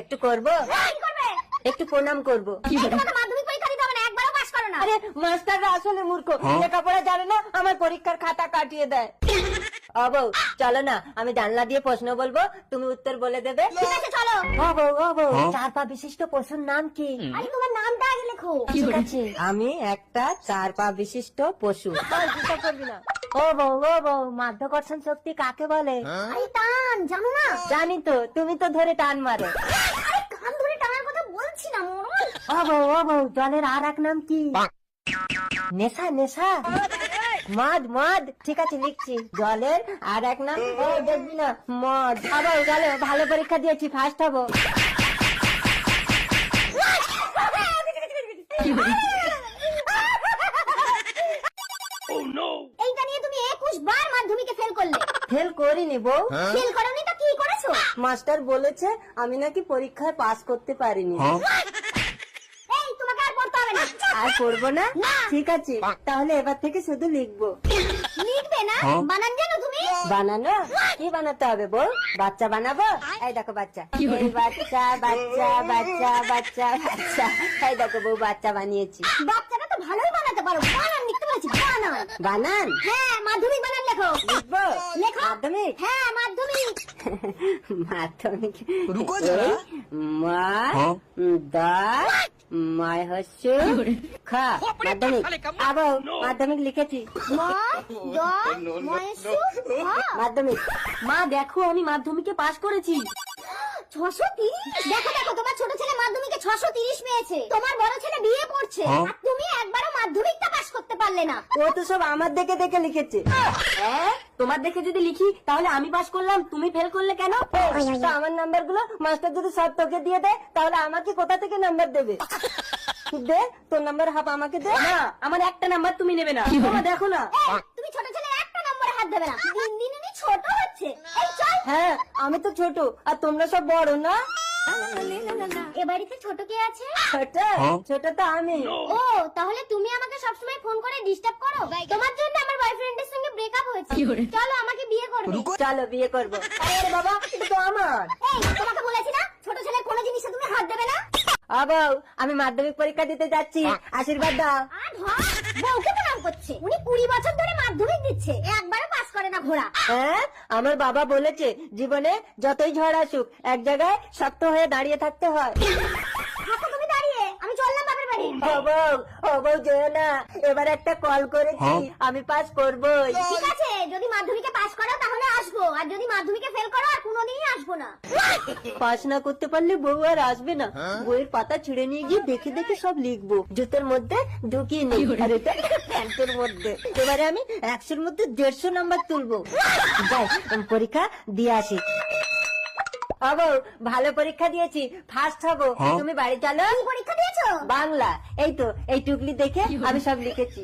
একটু করব? একটু প্রণাম করব। মাধ্যমিক পরীক্ষা দিতে হবে না একবারও পাস করো না। আরে মাস্টাররা আসলে মূর্খ। লেখাপড়া জানে না আমার পরীক্ষার খাতা কাটিয়ে দেয়। ও চলো না আমি জানলা দিয়ে প্রশ্ন বলব তুমি উত্তর বলে দেবে। ঠিক আছে চলো। চার পা বিশিষ্ট পশুর নাম কি? আরে তোমার নামটা আগে লেখো। ঠিক আছে আমি একটা চার পা বিশিষ্ট পশু। করবি না। ও বউ ও বউ মাধ্যাকর্ষণ শক্তি কাকে বলে? আরে টান জানো না? জানি তো তুমি তো ধরে টান মারো। আরে কান ধরে টানার কথা বলছি না মরণ ও বউ ও বউ জলের আর এক নাম কি? নেশা নেশা? মদ মদ। ঠিক আছে লিখছি। জলের আর এক নাম? ও দেখবি না মদ। আবার গেলে ভালো পরীক্ষা দিয়েছি ফার্স্ট হব। ফেল করিনি বউ। ফেল করনি তো কি করেছ? মাস্টার বলেছে আমি নাকি পরীক্ষায় পাস করতে পারিনি। এই তোমাকে আর পড়তে হবে না। আর করব না। ঠিক আছে তাহলে এবার থেকে শুধু লিখব। লিখবে না? বানান জানো তুমি? বানানো? কি বানাতে হবে বল বাচ্চা বানাবো? এই দেখো বাচ্চা। এই বাচ্চা বাচ্চা বাচ্চা বাচ্চা বাচ্চা। এই দেখো বউ বাচ্চা বানিয়েছি। বাচ্চাটা তো ভালোই বানাতে পারো। বানান বানান। বানান? হ্যাঁ মাধ্যমিক বানান লেখো। লিখব? লেখো? মাধ্যমিক? হ্যাঁ মাধ্যমিক। মাধ্যমিক। রুকো। মা হ্যাঁ? দা মায় হচ্ছে খা মাধ্যমিক। আবার মাধ্যমিক লিখেছি। মাধ্যমিক। মা দেখো আমি মাধ্যমিকে পাশ করেছি। ছশো তিরিশ? দেখো দেখো তোমার ছোট ছেলে মাধ্যমিকে ছশো তিরিশ পেয়েছে। তোমার বড় ছেলে বিয়ে পড়ছে হ্যাঁ? আর তুমি একবারও মাধ্যমিকটা পাস করতে পারলে না। ও তো সব আমার দেখে দেখে লিখেছে। হ্যাঁ? তোমার দেখে যদি লিখি তাহলে আমি পাস করলাম তুমি ফেল করলে কেন? তো আমার নাম্বারগুলো মাস্টার যদি সব তোকে দিয়ে দেয় তাহলে আমাকে কোথা থেকে নাম্বার দেবে? দে তোর নাম্বার হাফ আমাকে দে। না আমার একটা নাম্বার তুমি নেবে না। বাবা, দেখো না। তুমি ছোট ছেলে একটা নম্বরে হাত দেবে না। দিন দিন উনি ছোট হচ্ছে। এই চল। হ্যাঁ আমি তো ছোট আর তোমরা সব বড় না? এ বাড়িতে ছোট কে আছে? ছোট হ্যাঁ? ছোট তো আমি। ও তাহলে তুমি আমাকে সবসময় ফোন ডিস্টার্ব করো? তোমার জন্য আমার বয়ফ্রেন্ডের সঙ্গে ব্রেকআপ হয়েছে। চলো আমাকে বিয়ে করবে। চলো বিয়ে করব। আরে বাবা এটা তো আমার। এই তোমাকে বলেছি না ছোট ছেলের কোনো জিনিসে তুমি হাত দেবে না। আবাও আমি মাধ্যমিক পরীক্ষা দিতে যাচ্ছি। আশীর্বাদ দাও। বউকে প্রণাম করছে। উনি কুড়ি বছর ধরে মাধ্যমিক দিচ্ছে। একবারও পাস করে না ঘোড়া। হ্যাঁ আমার বাবা বলেছে জীবনে যতই ঝড় আসুক এক জায়গায় শক্ত হয়ে দাঁড়িয়ে থাকতে হয় থাকো তুমি দাঁড়িয়ে আমি চললাম বাপের বাড়ি ও বউ ও বউ যেও না। এবার একটা কল করেছি হ্যাঁ? আমি পাস করবই। ঠিক আছে যদি মাধ্যমিকে পাস করো তাহলে আসব। আর যদি মাধ্যমিকে ফেল করো আর কোনোদিনই আসব না। পাস না করতে পারলে বউ আর আসবে না। বইয়ের পাতা ছিঁড়ে নিয়ে গিয়ে দেখে দেখে সব লিখব। জুতোর মধ্যে ঢুকিয়ে নেই। আর এটা প্যান্টের মধ্যে। এবারে আমি একশোর মধ্যে দেড়শো নাম্বার তুলবো। যাই পরীক্ষা দিয়ে আসি। হব ভালো পরীক্ষা দিয়েছি ফার্স্ট হব। হ্যাঁ? তুমি বাড়ি চলো। পরীক্ষা দিয়েছ? বাংলা। এই তো এই টুকলি দেখে আমি সব লিখেছি।